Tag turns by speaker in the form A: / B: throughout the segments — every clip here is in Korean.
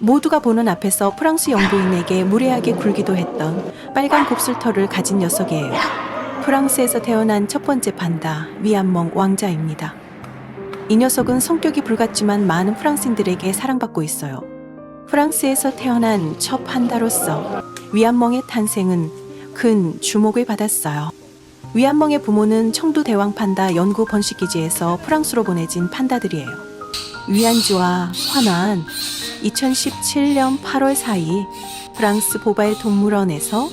A: 모두가 보는 앞에서 프랑스 영부인에게 무례하게 굴기도 했던 빨간 곱슬털을 가진 녀석이에요. 프랑스에서 태어난 첫 번째 판다 위안멍 왕자입니다. 이 녀석은 성격이 불같지만 많은 프랑스인들에게 사랑받고 있어요. 프랑스에서 태어난 첫 판다로서 위안멍의 탄생은 큰 주목을 받았어요. 위안멍의 부모는 청두 대왕 판다 연구 번식기지에서 프랑스로 보내진 판다들이에요. 위안주와 환환 2017년 8월 사이 프랑스 보바일 동물원에서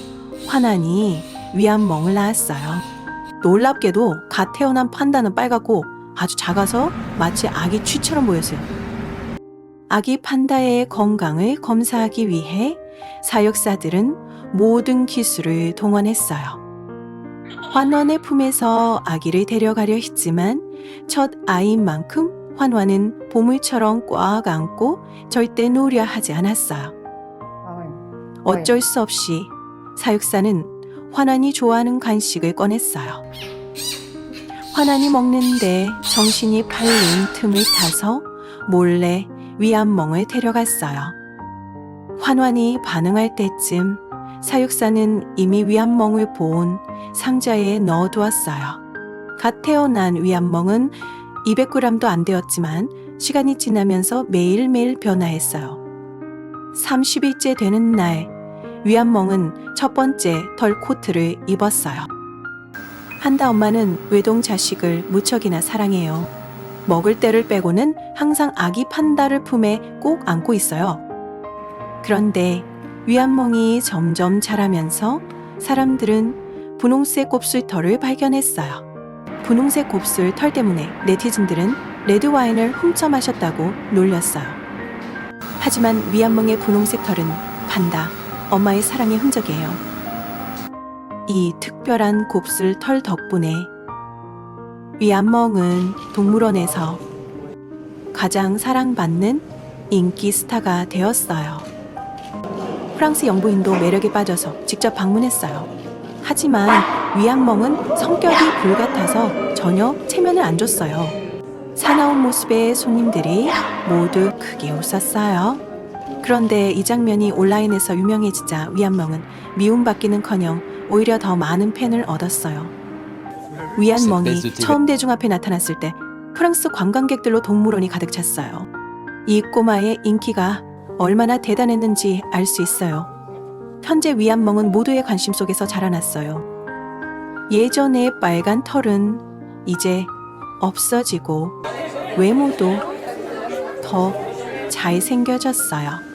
A: 환환이 위안멍을 낳았어요. 놀랍게도 갓 태어난 판다는 빨갛고 아주 작아서 마치 아기 쥐처럼 보였어요. 아기 판다의 건강을 검사하기 위해 사육사들은 모든 기술을 동원했어요. 환원의 품에서 아기를 데려가려 했지만 첫 아이인 만큼 환환은 보물처럼 꽉 안고 절대 놓으려 하지 않았어요. 어쩔 수 없이 사육사는 환환이 좋아하는 간식을 꺼냈어요. 환환이 먹는데 정신이 팔린 틈을 타서 몰래 위안멍을 데려갔어요. 환환이 반응할 때쯤 사육사는 이미 위안멍을 본 상자에 넣어두었어요. 갓 태어난 위안멍은 200g도 안 되었지만 시간이 지나면서 매일매일 변화했어요. 30일째 되는 날, 위안멍은 첫 번째 덜 코트를 입었어요. 한다 엄마는 외동 자식을 무척이나 사랑해요. 먹을 때를 빼고는 항상 아기 판다를 품에 꼭 안고 있어요. 그런데 위안멍이 점점 자라면서 사람들은 분홍색 곱슬털을 발견했어요. 분홍색 곱슬 털 때문에 네티즌들은 레드 와인을 훔쳐 마셨다고 놀렸어요. 하지만 위안멍의 분홍색 털은 판다, 엄마의 사랑의 흔적이에요. 이 특별한 곱슬 털 덕분에 위안멍은 동물원에서 가장 사랑받는 인기 스타가 되었어요. 프랑스 영부인도 매력에 빠져서 직접 방문했어요. 하지만 위안멍은 성격이 불같아서 전혀 체면을 안 줬어요. 사나운 모습의 손님들이 모두 크게 웃었어요. 그런데 이 장면이 온라인에서 유명해지자 위안멍은 미움받기는커녕 오히려 더 많은 팬을 얻었어요. 위안멍이 처음 대중 앞에 나타났을 때 프랑스 관광객들로 동물원이 가득 찼어요. 이 꼬마의 인기가 얼마나 대단했는지 알 수 있어요. 현재 위안멍은 모두의 관심 속에서 자라났어요. 예전의 빨간 털은 이제 없어지고 외모도 더 잘생겨졌어요.